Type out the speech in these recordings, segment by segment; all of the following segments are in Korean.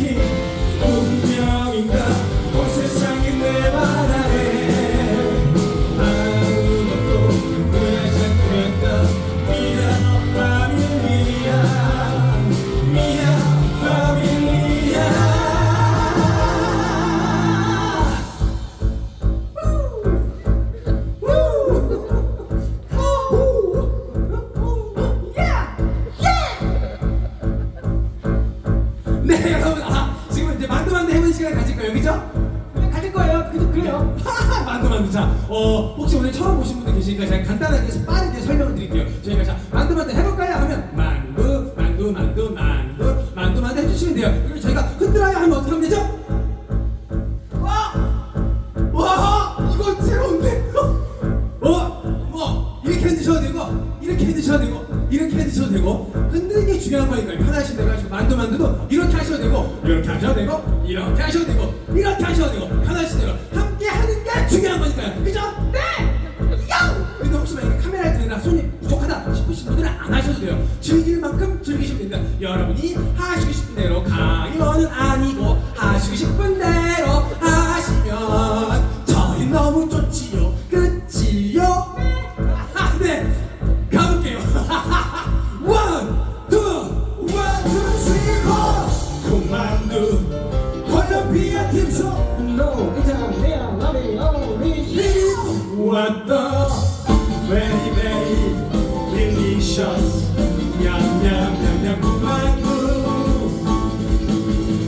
King. 어 혹시 오늘 처음 오신 분들 계시니까 제가 간단하게 빠르게 설명을 드릴게요. 저희가 자 만두 만두 해볼까요? 하면 만두 만두 만두 만두 만두 만두 해주시면 돼요. 그리고 저희가 흔들어요 하면 어떻게 하면 되죠? 와, 와 이거 새로운데? 어, 뭐 이렇게 해드셔도 되고 이렇게 해드셔도 되고 이렇게 해드셔도 되고 흔드는 게 중요한 거니까요. 편하신 대로 하시고 만두 만두도 이렇게 하셔도 되고 이렇게 하셔도 되고 이렇게 하셔도 되고 이렇게 하셔도 되고 편하신 대로 중요한 거니까요. 그죠? 네. 근데 혹시 만약에 카메라에 들으나 손이 부족하다 싶으신 분들은 안 하셔도 돼요. 즐길 만큼 즐기시면 됩니다. 여러분이 하시고 싶은 The very very delicious. 냠냠냠냠 만두.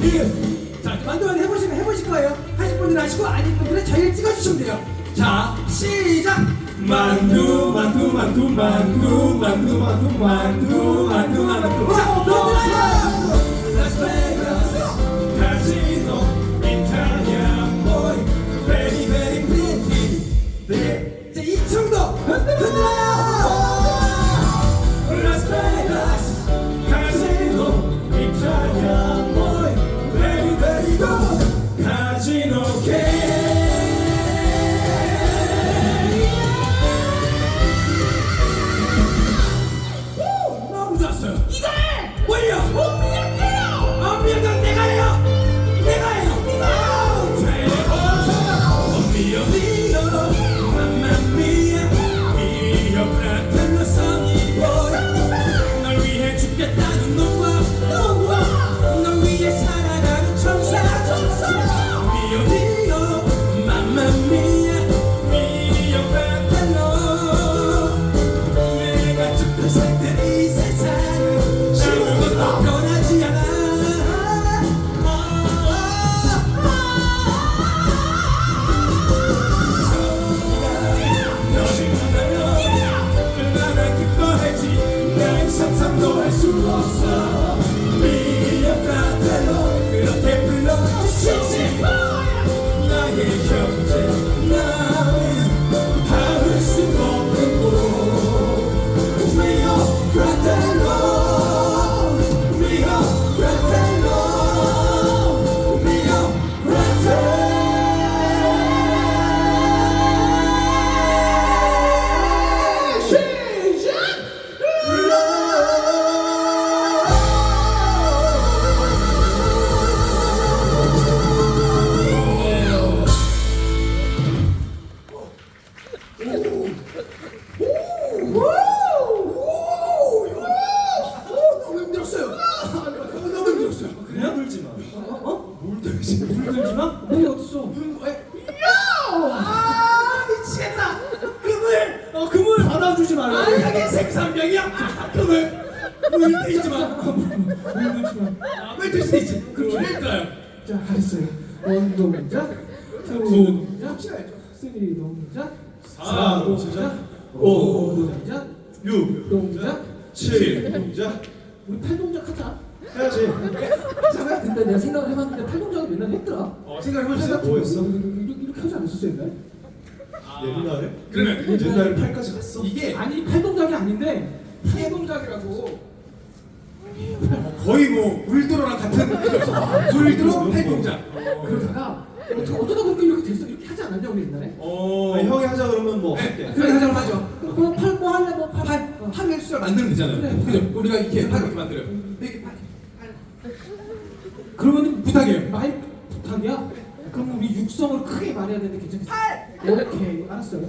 예. 자 만두만 해보시면 해보실 거예요. 하실 분들은 하시고 아닌 분들은 저희를 찍어주시면 돼요. 자 시작. 만두 만두 만두 만두 만두 만두 만두 만두 만두 자 만두라요 라스베이 받아주지 말라. 아 이게 생산병이야. 아, 그물. 물 들지 마. 물들지 마. 아, 물 들수 있지. 그물일까요? 자, 알았어요. 원 동작, 투 동작, 쓰리 동작, 사 동작, 오 동작, 육 동작. 칠 동작 우리 팔 동작 하자. 해야지. 근데 내가 생각을 해봤는데 팔 동작을 맨날 했더라. 어 생각해보셨어요? 뭐였어? 이렇게, 이렇게 하지 않았었어 옛날? 옛날에? 그러면 옛날에 팔까지 갔어? 이게 아니 팔 동작이 아닌데 팔 동작이라고. 거의 뭐 물들어랑 같은 물들어 팔 동작. 그러다가 어쩌- 어쩌다 보니까 이렇게 됐어. 이렇게 하지 않았냐 우리 옛날에? 어. 아니, 형이 하자 그러면 뭐 할게. 그래 하자고 하죠. 그럼 팔뭐 할래 뭐 팔. 팔, 팔의 숫자 만들면 되잖아요. 그래. 그죠? 우리가 이렇게 팔 이렇게 만들어요. 이렇게 팔. 그러면 부탁해요. 많이 부탁이야? 그럼 우리 육성을 크게 말해야 되는데 괜찮겠어? 팔! 오케이 알았어요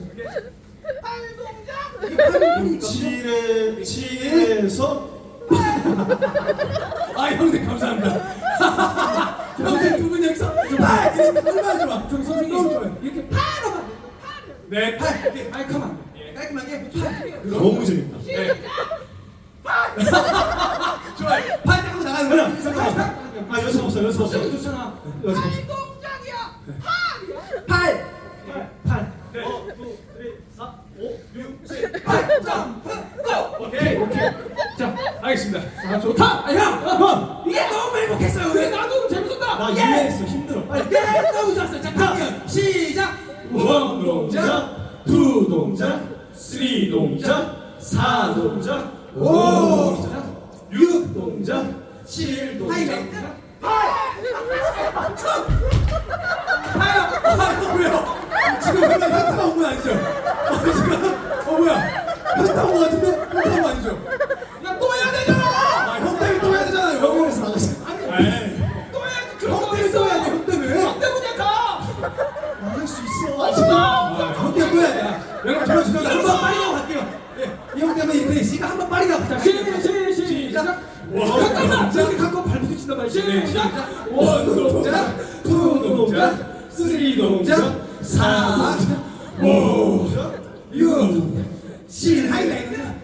이게 팔이니까. 칠에 칠에서 아 형님 감사합니다. 형님 두분 여기서 팔 이렇게 얼마나 좋아. 그럼 선생님 너무 좋아요. 이렇게 팔로 가네 팔. 이렇게 아이 가만 예, 깔끔하게 팔. 너무 재밌다. 네. 좋아요. 팔 닦고 나가는 거야. 아 연습 없어 연습 없어. 좋잖아 연습 없어. 팔! 팔! 어, 두, 쓰리, 사, 오, 육, 칠, 팔! 점프! 고! 오케이, 오케이. 자, 알겠습니다. 아, 좋다! 아, 형! 형! 이게 너무 행복했어요! 우리. 나도 재밌었다! 나 이해했어, 힘들어. 빨리. 네, 너무 좋았어요. 자, 그러면 시작! 원 동작, 두 동작, 쓰리 동작, 사 동작, 오 동작, 육 동작, 칠 동작, 하이라이트! 팔! 점! 현타 온거 아니죠? 어, 지금, 어, 뭐야? 현타 온거 같은데? 현타 온거 아니죠? 야, 또 해야 되잖아! 아, 형 때문에 또 해야 되잖아요. 병원에서 나가자 아니, 또 해야지. 그런 거 때문에 또 해야 돼, 형 때문에. 형 때문이야, 가! 할수 있어 아, 형 때문에 또 해야 돼. 여러분, 저는 지금 한번 빨리 가고 갈게요. 예, 이형 때문에 이렇게 있으니까 한번 빨리 가고 가자. 시, 시, 시작. 잠깐만! 저기 갖고 발 붙인단 말이야. 시작! 원 동작, 투 동작, 쓰리 동작, 사 동작, 오, 육, 칠, 하이라이트. 하!